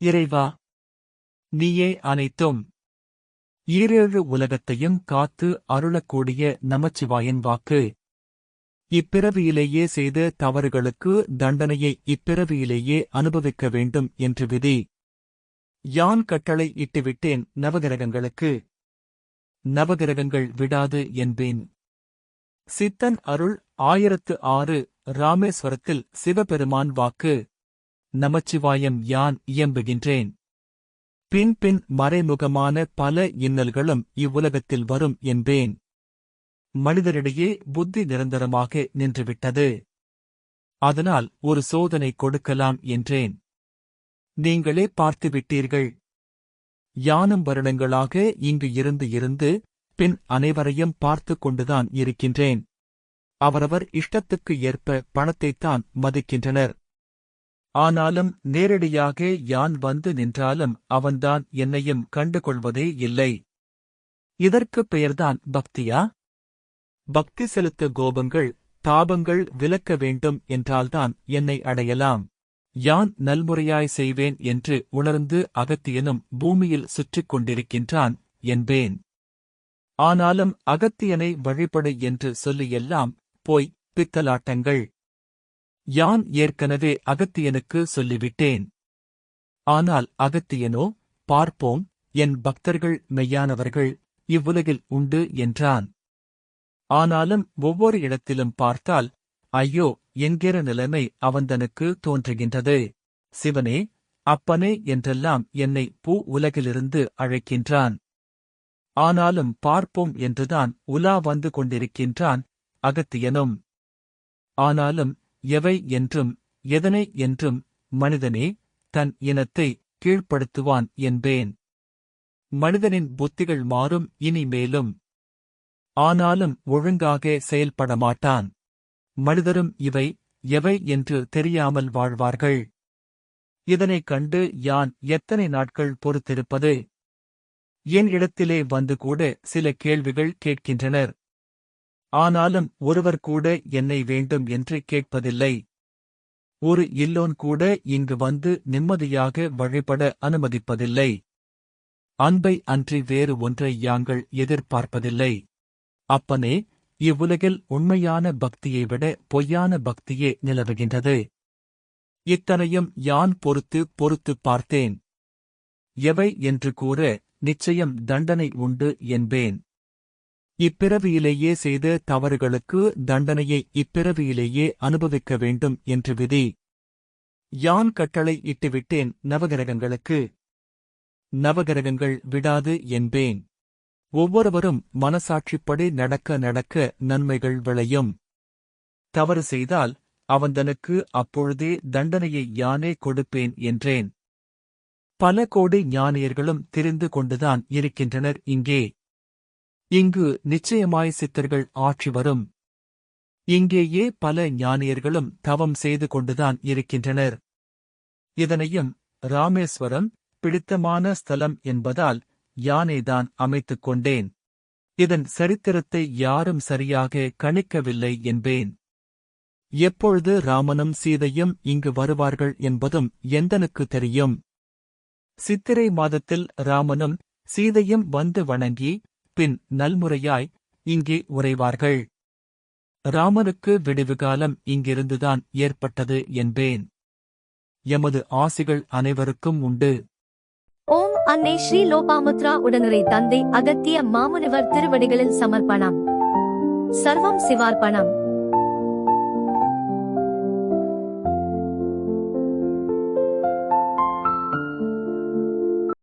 இறைவா நீயே அனைத்தும். ஈரேழு உலகத்தையும் காத்து அருளக்கூடிய நமச்சிவாயன் வாக்கு. இப்பிறவியிலேயே செய்த தவறுகளுக்கு தண்டனையை இப்பிறவியிலேயே அனுபவிக்க வேண்டும் என்று விதி. யான் கட்டளை இட்டுவிட்டேன் நவகிரகங்களுக்கு. நவகிரகங்கள் விடாது என்பேன். சித்தன் அருள் ஆயிரத்து ஆறு ராமேஸ்வரத்தில் சிவபெருமான் வாக்கு. நமச்சிவாயம் யான் இயம்புகின்றேன். பின் பின் மறைமுகமான பல இன்னல்களும் இவ்வுலகத்தில் வரும் என்பேன். மனிதரிடையே புத்தி நிரந்தரமாக நின்றுவிட்டது. அதனால் ஒரு சோதனை கொடுக்கலாம் என்றேன். நீங்களே பார்த்துவிட்டீர்கள். யானும் வருடங்களாக இங்கு இருந்து இருந்து பின் அனைவரையும் பார்த்து கொண்டுதான் இருக்கின்றேன். அவரவர் இஷ்டத்துக்கு ஏற்ப பணத்தைத்தான் மதிக்கின்றனர். ஆனாலும் நேரடியாக யான் வந்து நின்றாலும் அவன்தான் என்னையும் கண்டுகொள்வதே இல்லை. இதற்குப் பெயர்தான் பக்தியா? பக்தி செலுத்த கோபங்கள் தாபங்கள் விலக்க வேண்டும் என்றால்தான் என்னை அடையலாம். யான் நல்முறையாய் செய்வேன் என்று உணர்ந்து அகத்தியனும் பூமியில் சுற்றிக் கொண்டிருக்கின்றான் என்பேன். ஆனாலும் அகத்தியனை வழிபடு என்று சொல்லியெல்லாம் போய் பித்தலாட்டங்கள். யான் ஏற்கனவே அகத்தியனுக்கு சொல்லிவிட்டேன். ஆனால் அகத்தியனோ பார்ப்போம் என் பக்தர்கள் மெய்யானவர்கள் இவ்வுலகில் உண்டு என்றான். ஆனாலும் ஒவ்வொரு இடத்திலும் பார்த்தால் ஐயோ என்கிற நிலைமை அவந்தனுக்கு தோன்றுகின்றது. சிவனே அப்பனே என்றெல்லாம் என்னை பூ உலகிலிருந்து அழைக்கின்றான். ஆனாலும் பார்ப்போம் என்றுதான் உலா வந்து கொண்டிருக்கின்றான் அகத்தியனும். ஆனாலும் எவை என்றும் எதனை என்றும் மனிதனே தன் இனத்தை கீழ்ப்படுத்துவான் என்பேன். மனிதனின் புத்திகள் மாறும் இனிமேலும் ஆனாலும் ஒழுங்காக செயல்பட மாட்டான். மனிதரும் இவை எவை என்று தெரியாமல் வாழ்வார்கள். இதனைக் கண்டு யான் எத்தனை நாட்கள் பொறுத்திருப்பது? என் இடத்திலே வந்து கூட சில கேள்விகள் கேட்கின்றனர். ஆனாலும் ஒருவர் கூட என்னை வேண்டும் என்று கேட்பதில்லை. ஒரு இல்லோன் கூட இங்கு வந்து நிம்மதியாக வழிபட அனுமதிப்பதில்லை. அன்பை அன்றி வேறு ஒன்றை யாங்கள் எதிர்பார்ப்பதில்லை. அப்பனே இவ்வுலகில் உண்மையான பக்தியை விட பொய்யான பக்தியே நிலவுகின்றது. இத்தனையும் யான் பொறுத்து பொறுத்து பார்த்தேன். எவை என்று கூற நிச்சயம் தண்டனை உண்டு என்பேன். இப்பிறவியிலேயே செய்த தவறுகளுக்கு தண்டனையை இப்பிறவியிலேயே அனுபவிக்க வேண்டும் என்று விதி. யான் கட்டளை இட்டுவிட்டேன் நவகிரகங்களுக்கு? நவகிரகங்கள் விடாது என்பேன். ஒவ்வொருவரும் மனசாட்சிப்படி நடக்க நடக்க நன்மைகள் விளையும். தவறு செய்தால் அவந்தனுக்கு அப்பொழுதே தண்டனையை யானே கொடுப்பேன் என்றேன். பல கோடி ஞானியர்களும் தெரிந்து கொண்டுதான் இருக்கின்றனர் இங்கே. இங்கு நிச்சயமாய் சித்தர்கள் ஆட்சி வரும். இங்கேயே பல ஞானியர்களும் தவம் செய்து கொண்டுதான் இருக்கின்றனர். இதனையும் ராமேஸ்வரம் பிடித்தமான ஸ்தலம் என்பதால் யானைதான் அமைத்துக் கொண்டேன். இதன் சரித்திரத்தை யாரும் சரியாக கணிக்கவில்லை என்பேன். எப்பொழுது ராமனும் சீதையும் இங்கு வருவார்கள் என்பதும் எந்தனுக்கு தெரியும்? சித்திரை மாதத்தில் ராமனும் சீதையும் வந்து வணங்கி பின் நல்முறையாய் இங்கே உறைவார்கள். ராமனுக்கு விடிவுகாலம் இங்கிருந்துதான் ஏற்பட்டது என்பேன். எமது ஆசிகள் அனைவருக்கும் உண்டு. ஓம் அன்னை ஸ்ரீ லோபாமுத்ரா உடனுரை தந்தை அகத்திய மாமுனிவர் திருவடிகளில் சமர்ப்பணம். சர்வம் சிவார்ப்பணம்.